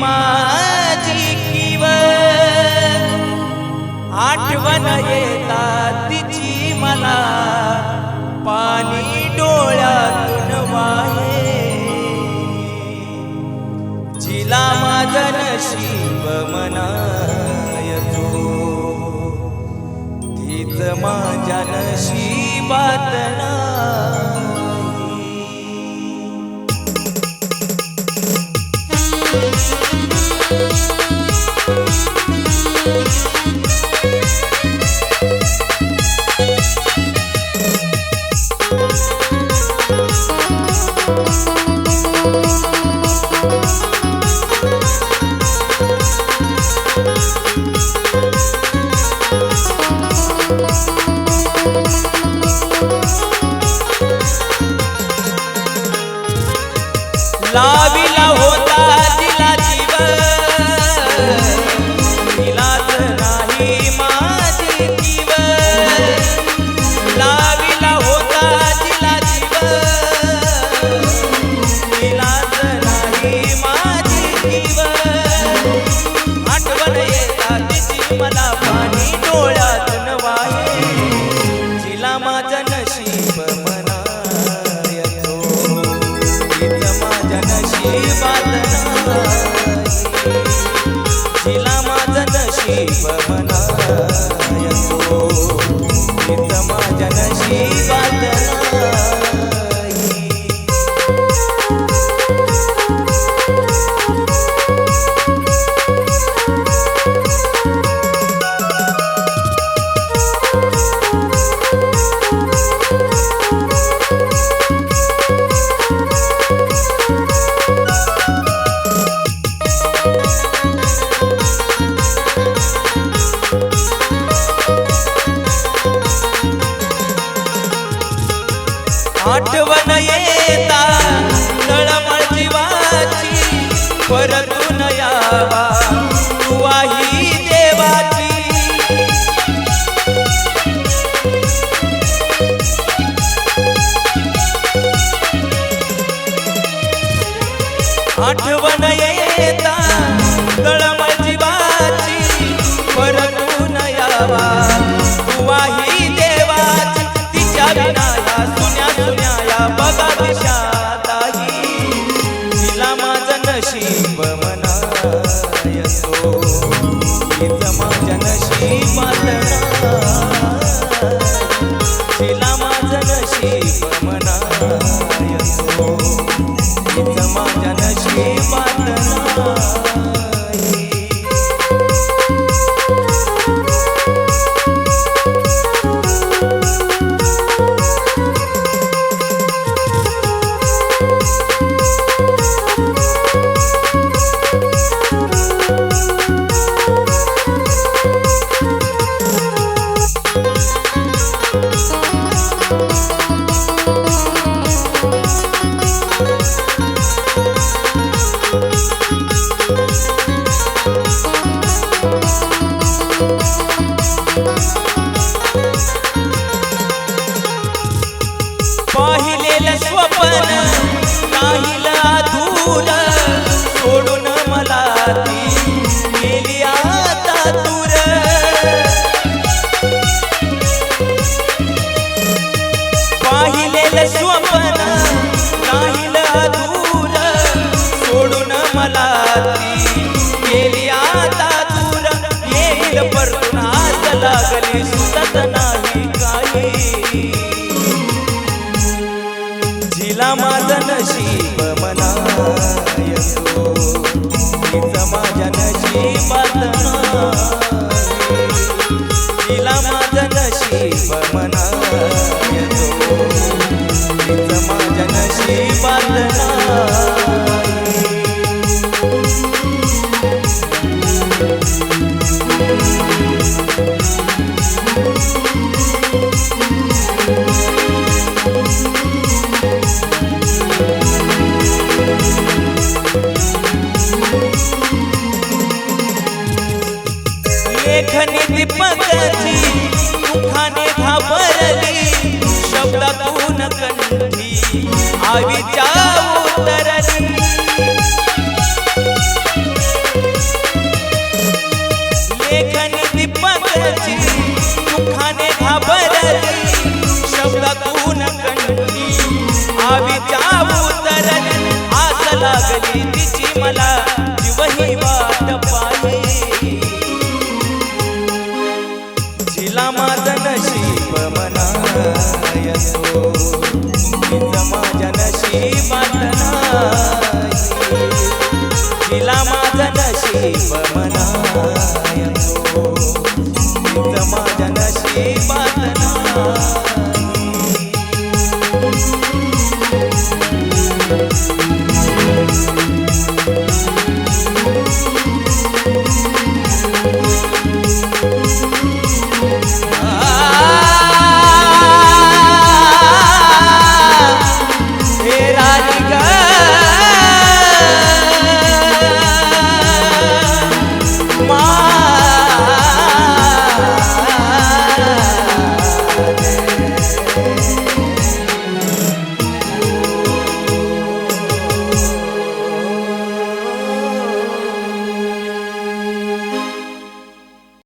माझी किव आठवण येता तिची मला. पाणी डोळ्यातून वाहे. जिला माझं नशीब मनायतो तीच माझ्या नशिबात लाविला होता. माझं परतून यावा तू देवाची. आठवण येता तळमळ जीवाची परतून यावा. तू आई देवाची तिच्या विनाया सुन्या सुन्याया बघा दिशाताही तिला माझं नशीब लागली सुतत नाही काही. जिला माझं नशीब नाही. पैठणी दीपकाची सुखाने घाबरली शब्दातून कंठी आवीच्या उतरली. नाही